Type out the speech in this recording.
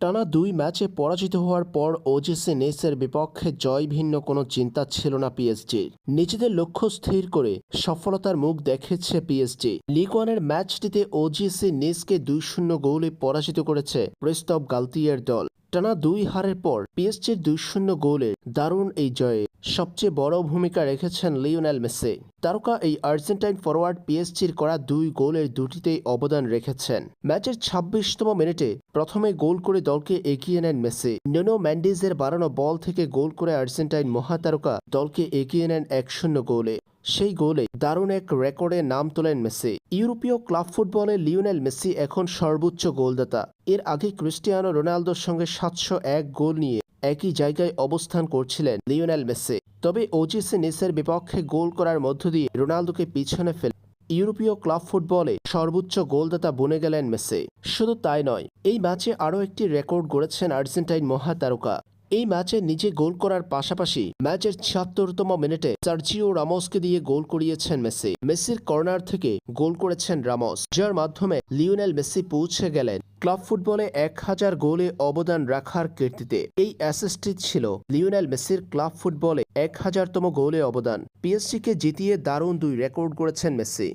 টানা দুই ম্যাচে পরাজিত হওয়ার পর ওজিসি নেসের বিপক্ষে জয় ভিন্ন কোনো চিন্তা ছিল না পিএসজির নিজেদের লক্ষ্য স্থির করে সফলতার মুখ দেখেছে পিএসজি লিগ ওয়ানের ম্যাচটিতে ওজিসি নেসকে দুই শূন্য গোলে পরাজিত করেছে প্রেস্তব গালতিয়ার দল। টানা দুই হারের পর পিএসজির দুই শূন্য গোলে দারুণ এই জয়ে সবচেয়ে বড় ভূমিকা রেখেছেন লিওনেল মেসি। তারকা এই আর্জেন্টাইন ফরওয়ার্ড পিএসজির করা দুই গোলের দুটিতেই অবদান রেখেছেন। ম্যাচের ছাব্বিশতম মিনিটে প্রথমে গোল করে দলকে এগিয়ে নেন মেসি। নোনো ম্যান্ডিজের বাড়ানো বল থেকে গোল করে আর্জেন্টাইন মহাতারকা দলকে এগিয়ে নেন এক শূন্য গোলে। সেই গোলে দারুণ এক রেকর্ডে নাম তোলেন মেসি। ইউরোপীয় ক্লাব ফুটবলে লিওনেল মেসি এখন সর্বোচ্চ গোলদাতা। এর আগে ক্রিস্টিয়ানো রোনালদোর সঙ্গে সাতশো এক গোল নিয়ে একই জায়গায় অবস্থান করছিলেন লিওনেল মেসে। তবে ওজিসি নেসের বিপক্ষে গোল করার মধ্য দিয়ে রোনালদোকে পিছনে ফেলে ইউরোপীয় ক্লাব ফুটবলে সর্বোচ্চ গোলদাতা বনে গেলেন মেসে। শুধু তাই নয়, এই ম্যাচে আরও একটি রেকর্ড গড়েছেন আর্জেন্টাইন মহাতারকা এই ম্যাচে নিজে গোল করার পাশাপাশি ম্যাচের ছিয়াত্তরতম মিনিটে সার্জিও রামোসকে দিয়ে গোল করিয়েছেন মেসি। মেসির কর্নার থেকে গোল করেছেন রামোস, যার মাধ্যমে লিওনেল মেসি পৌঁছে গেলেন ক্লাব ফুটবলে এক হাজার গোলে অবদান রাখার কীর্তিতে। এই অ্যাসিস্টটি ছিল লিওনেল মেসির ক্লাব ফুটবলে এক হাজারতম গোলে অবদান। পিএসসিকে জিতিয়ে দারুণ দুই রেকর্ড করেছেন মেসি।